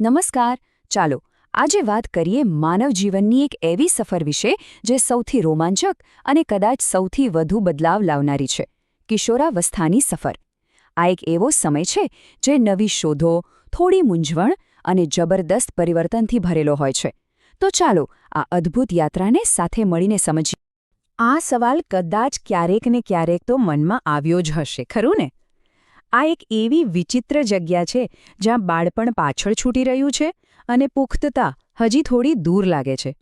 નમસ્કાર. ચાલો, આજે વાત કરીએ માનવ જીવનની એક એવી સફર વિશે જે સૌથી રોમાંચક અને કદાચ સૌથી વધુ બદલાવ લાવનારી છે કિશોરાવસ્થાની સફર. આ એક એવો સમય છે જે નવી શોધો, થોડી મૂંઝવણ અને જબરદસ્ત પરિવર્તનથી ભરેલો હોય છે. તો ચાલો, આ અદ્ભુત યાત્રાને સાથે મળીને સમજીએ. આ સવાલ કદાચ ક્યારેક ને ક્યારેક તો મનમાં આવ્યો જ હશે, ખરું ને? આ એક એવી વિચિત્ર જગ્યા છે જ્યાં બાળપણ પાછળ છૂટી રહ્યું છે અને પુખ્તતા હજી થોડી દૂર લાગે છે.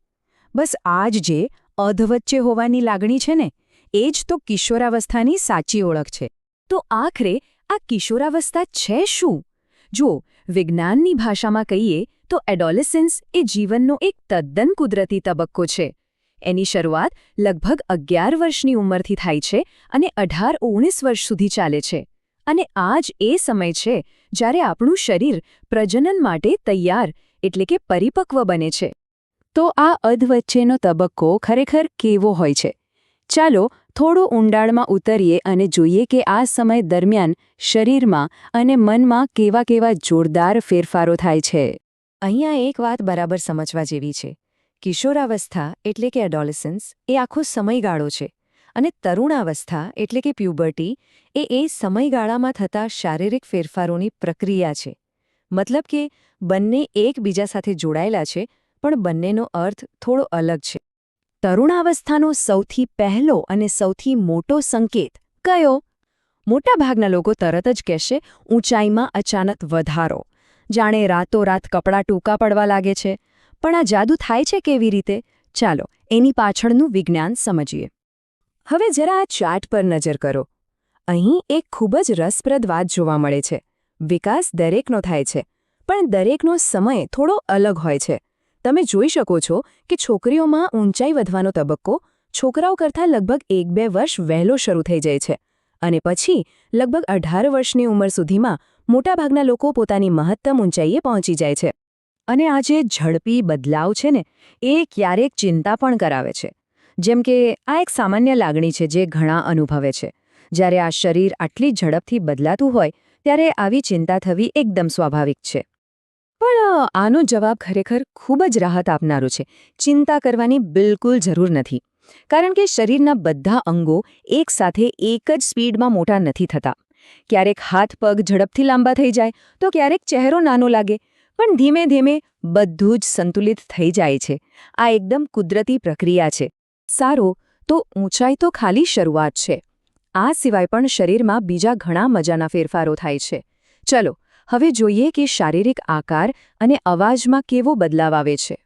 બસ આ જ જે અધવચ્ચે હોવાની લાગણી છે ને, એ જ તો કિશોરાવસ્થાની સાચી ઓળખ છે. તો આખરે આ કિશોરાવસ્થા છે શું? જો વિજ્ઞાનની ભાષામાં કહીએ તો એડોલેસન્સ એ જીવનનો એક તદ્દન કુદરતી તબક્કો છે. એની શરૂઆત લગભગ અગિયાર વર્ષની ઉંમરથી થાય છે અને અઢાર ઓગણીસ વર્ષ સુધી ચાલે છે. અને આ જ એ સમય છે જ્યારે આપણું શરીર પ્રજનન માટે તૈયાર, એટલે કે પરિપક્વ બને છે. તો આ અધવચ્ચેનો તબક્કો ખરેખર કેવો હોય છે? ચાલો થોડો ઊંડાણમાં ઉતરીએ અને જોઈએ કે આ સમય દરમિયાન શરીરમાં અને મનમાં કેવા કેવા જોરદાર ફેરફારો થાય છે. અહીંયા એક વાત બરાબર સમજવા જેવી છે. કિશોરાવસ્થા, એટલે કે એડોલેસન્સ એ આખો સમયગાળો છે. અને તરુણાવસ્થા, એટલે કે પ્યુબર્ટી એ એ સમયગાળામાં થતા શારીરિક ફેરફારોની પ્રક્રિયા છે. મતલબ કે બંને એકબીજા સાથે જોડાયેલા છે, પણ બંનેનો અર્થ થોડો અલગ છે. તરુણાવસ્થાનો સૌથી પહેલો અને સૌથી મોટો સંકેત કયો? મોટાભાગના લોકો તરત જ કહેશે, ઊંચાઈમાં અચાનક વધારો. જાણે રાતોરાત કપડાં ટૂંકા પડવા લાગે છે. પણ આ જાદુ થાય છે કેવી રીતે? ચાલો, એની પાછળનું વિજ્ઞાન સમજીએ. હવે જરા આ ચાર્ટ પર નજર કરો. અહીં એક ખૂબ જ રસપ્રદ વાત જોવા મળે છે. વિકાસ દરેકનો થાય છે, પણ દરેકનો સમય થોડો અલગ હોય છે. તમે જોઈ શકો છો કે છોકરીઓમાં ઊંચાઈ વધવાનો તબક્કો છોકરાઓ કરતાં લગભગ એક બે વર્ષ વહેલો શરૂ થઈ જાય છે. અને પછી લગભગ અઢાર વર્ષની ઉંમર સુધીમાં મોટાભાગના લોકો પોતાની મહત્તમ ઊંચાઈએ પહોંચી જાય છે. અને આ જે ઝડપી બદલાવ છે ને, એ ક્યારેક ચિંતા પણ કરાવે છે. જેમ કે, આ એક સામાન્ય લાગણી છે જે ઘણા અનુભવે છે. જ્યારે આ શરીર આટલી ઝડપથી બદલાતું હોય, ત્યારે આવી ચિંતા થવી એકદમ સ્વાભાવિક છે. પણ આનો જવાબ ખરેખર ખૂબ જ રાહત આપનારો છે. ચિંતા કરવાની બિલકુલ જરૂર નથી. કારણ કે શરીરના બધા અંગો એકસાથે એક જ સ્પીડમાં મોટા નથી થતા. ક્યારેક હાથ પગ ઝડપથી લાંબા થઈ જાય, તો ક્યારેક ચહેરો નાનો લાગે. પણ ધીમે ધીમે બધું જ સંતુલિત થઈ જાય છે. આ એકદમ કુદરતી પ્રક્રિયા છે. સારું, તો ઊંચાઈ તો ખાલી શરૂઆત છે. આ સિવાય પણ શરીરમાં બીજા ઘણા મજાના ફેરફારો થાય છે. ચલો, હવે જોઈએ કે શારીરિક આકાર અને અવાજમાં કેવો બદલાવ આવે છે.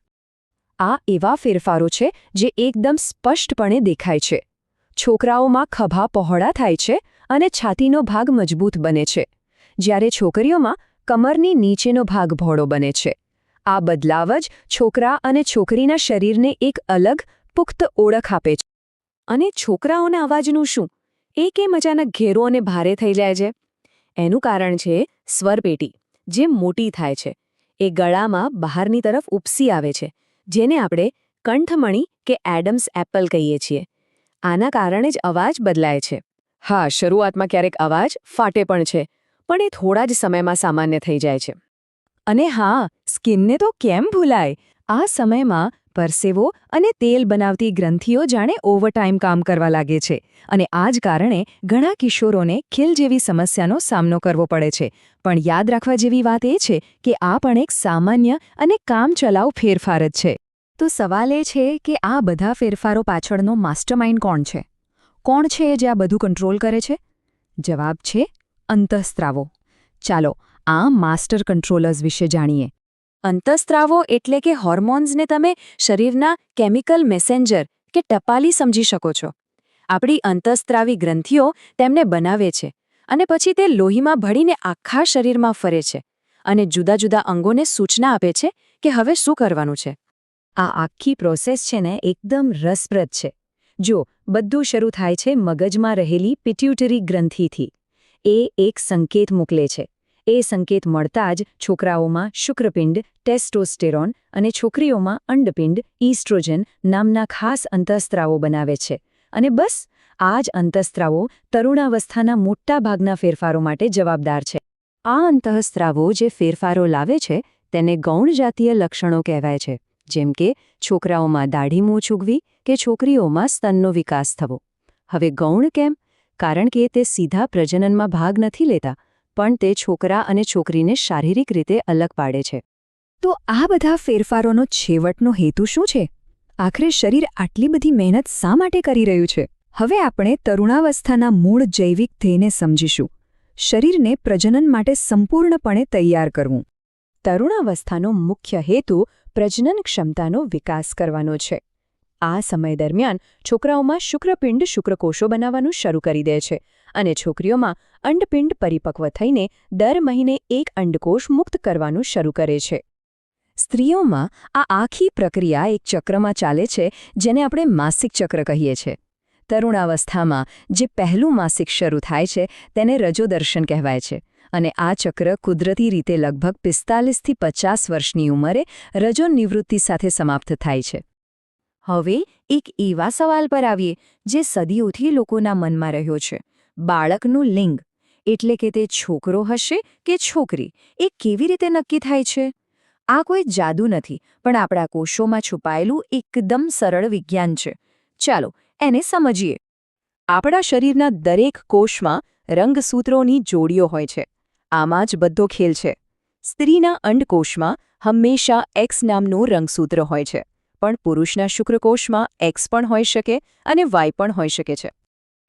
આ એવા ફેરફારો છે જે એકદમ સ્પષ્ટપણે દેખાય છે. છોકરાઓમાં ખભા પહોળા થાય છે અને છાતીનો ભાગ મજબૂત બને છે. જ્યારે છોકરીઓમાં કમરની નીચેનો ભાગ ભોળો બને છે. આ બદલાવ જ છોકરા અને છોકરીના શરીરને એક અલગ પુખ્ત ઓળખ આપે છે. અને છોકરાઓના અવાજનું શું? એ કેમ અચાનક ઘેરો અને ભારે થઈ જાય છે? એનું કારણ છે સ્વરપેટી, જે મોટી થાય છે. એ ગળામાં બહારની તરફ ઉપસી આવે છે, જેને આપણે કંઠમણી કે એડમ્સ એપલ કહીએ છીએ. આના કારણે જ અવાજ બદલાય છે. હા, શરૂઆતમાં ક્યારેક અવાજ ફાટે પણ છે, પણ એ થોડા જ સમયમાં સામાન્ય થઈ જાય છે. અને હા, સ્કિનને તો કેમ ભૂલાય? આ સમયમાં પરસેવો અને તેલ બનાવતી ગ્રંથિઓ જાણે ઓવરટાઈમ કામ કરવા લાગે છે. અને આ જ કારણે ઘણા કિશોરોને ખીલ જેવી સમસ્યાનો સામનો કરવો પડે છે. પણ યાદ રાખવા જેવી વાત એ છે કે આ પણ એક સામાન્ય અને કામચલાઉ ફેરફાર જ છે. તો સવાલ એ છે કે આ બધા ફેરફારો પાછળનો માસ્ટરમાઇન્ડ કોણ છે? કોણ છે જે આ બધું કંટ્રોલ કરે છે? જવાબ છે, અંતઃસ્ત્રાવો. ચાલો, આ માસ્ટર કંટ્રોલર્સ વિશે જાણીએ. અંતસ્ત્રાવો એટલે કે હોર્મોન્સને તમે શરીરના કેમિકલ મેસેન્જર કે ટપાલી સમજી શકો છો. આપણી અંતસ્ત્રાવી ગ્રંથિઓ તેમને બનાવે છે અને પછી તે લોહીમાં ભળીને આખા શરીરમાં ફરે છે અને જુદા જુદા અંગોને સૂચના આપે છે કે હવે શું કરવાનું છે. આ આખી પ્રોસેસ છે ને એકદમ રસપ્રદ છે. જો, બધું શરૂ થાય છે મગજમાં રહેલી પિટ્યુટરી ગ્રંથિથી. એ એક સંકેત મોકલે છે. એ સંકેત મળતા જ છોકરાઓમાં શુક્રપિંડ, ટેસ્ટોસ્ટેરોન અને છોકરીઓમાં અંડપિંડ, ઈસ્ટ્રોજન નામના ખાસ અંતઃસ્ત્રાવો બનાવે છે. અને બસ, આ જ અંતઃસ્ત્રાવો તરુણાવસ્થાના મોટાભાગના ફેરફારો માટે જવાબદાર છે. આ અંતઃસ્ત્રાવો જે ફેરફારો લાવે છે, તેને ગૌણ જાતીય લક્ષણો કહેવાય છે, જેમ કે છોકરાઓમાં દાઢી મૂછ ઉગવી કે છોકરીઓમાં સ્તનનો વિકાસ થવો. હવે ગૌણ કેમ? કારણ કે તે સીધા પ્રજનનમાં ભાગ નથી લેતા પણ તે છોકરા અને છોકરીને શારીરિક રીતે અલગ પાડે છે. તો આ બધા ફેરફારોનો છેવટનો હેતુ શું છે? આખરે શરીર આટલી બધી મહેનત શા માટે કરી રહ્યું છે? હવે આપણે તરુણાવસ્થાના મૂળ જૈવિક ધ્યેયને સમજીશું. શરીરને પ્રજનન માટે સંપૂર્ણપણે તૈયાર કરવું. તરુણાવસ્થાનો મુખ્ય હેતુ પ્રજનન ક્ષમતાનો વિકાસ કરવાનો છે. આ સમય દરમિયાન છોકરાઓમાં શુક્રપિંડ શુક્રકોષો બનાવવાનું શરૂ કરી દે છે અને છોકરીઓમાં અંડપિંડ પરિપક્વ થઈને દર મહિને એક અંડકોષ મુક્ત કરવાનું શરૂ કરે છે. સ્ત્રીઓમાં આ આખી પ્રક્રિયા એક ચક્રમાં ચાલે છે, જેને આપણે માસિક ચક્ર કહીએ છીએ. તરુણાવસ્થામાં જે પહેલું માસિક શરૂ થાય છે, તેને રજોદર્શન કહેવાય છે અને આ ચક્ર કુદરતી રીતે લગભગ પિસ્તાલીસથી પચાસ વર્ષની ઉંમરે રજો નિવૃત્તિ સાથે સમાપ્ત થાય છે. હવે એક એવા સવાલ પર આવીએ જે સદીઓથી લોકોના મનમાં રહ્યો છે. બાળકનું લિંગ, એટલે કે તે છોકરો હશે કે છોકરી, એ કેવી રીતે નક્કી થાય છે? આ કોઈ જાદુ નથી, પણ આપણા કોષોમાં છુપાયેલું એકદમ સરળ વિજ્ઞાન છે. ચાલો, એને સમજીએ. આપણા શરીરના દરેક કોષમાં રંગસૂત્રોની જોડીઓ હોય છે. આમાં જ બધો ખેલ છે. સ્ત્રીના અંડકોષમાં હંમેશા એક્સ નામનું રંગસૂત્ર હોય છે. પણ પુરુષના શુક્રકોષમાં એક્સ પણ હોઈ શકે અને વાય પણ હોઈ શકે છે.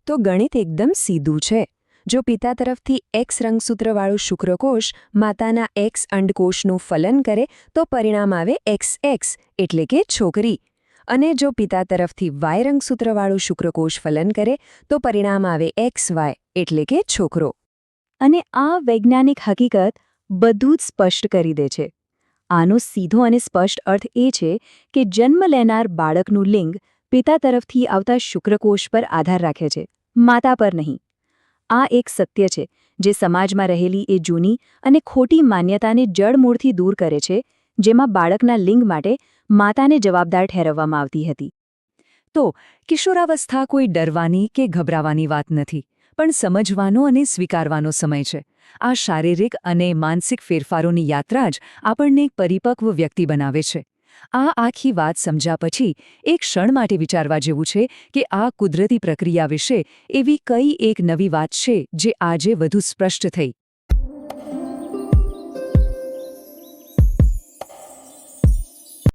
તો ગણિત એકદમ સીધું છે. જો પિતા તરફથી એક્સ રંગસૂત્રવાળું શુક્રકોષ માતાના એક્સ અંડકોષનું ફલન કરે, તો પરિણામ આવે એક્સ એક્સ એટલે કે છોકરી. અને જો પિતા તરફથી વાય રંગસૂત્રવાળું શુક્રકોષ ફલન કરે, તો પરિણામ આવે એક્સ વાય એટલે કે છોકરો. અને આ વૈજ્ઞાનિક હકીકત બધું જ સ્પષ્ટ કરી દે છે. આનો સીધો અને સ્પષ્ટ અર્થ એ છે કે જન્મ લેનાર બાળકનું લિંગ પિતા તરફથી આવતા શુક્રકોષ પર આધાર રાખે છે, માતા પર નહીં. આ એક સત્ય છે જે સમાજમાં રહેલી એ જૂની અને ખોટી માન્યતાને જડમૂળથી દૂર કરે છે, જેમાં બાળકના લિંગ માટે માતાને જવાબદાર ઠેરવવામાં આવતી હતી. તો કિશોરાવસ્થા કોઈ ડરવાની કે ગભરાવાની વાત નથી. પણ સમજવાનો અને સ્વીકારવાનો સમય છે. આ શારીરિક અને માનસિક ફેરફારોની યાત્રા જ આપણને એક પરિપક્વ વ્યક્તિ બનાવે છે. આ આખી વાત સમજ્યા પછી એક ક્ષણ માટે વિચારવા જેવું છે કે આ કુદરતી પ્રક્રિયા વિશે એવી કઈ એક નવી વાત છે જે આજે વધુ સ્પષ્ટ થઈ.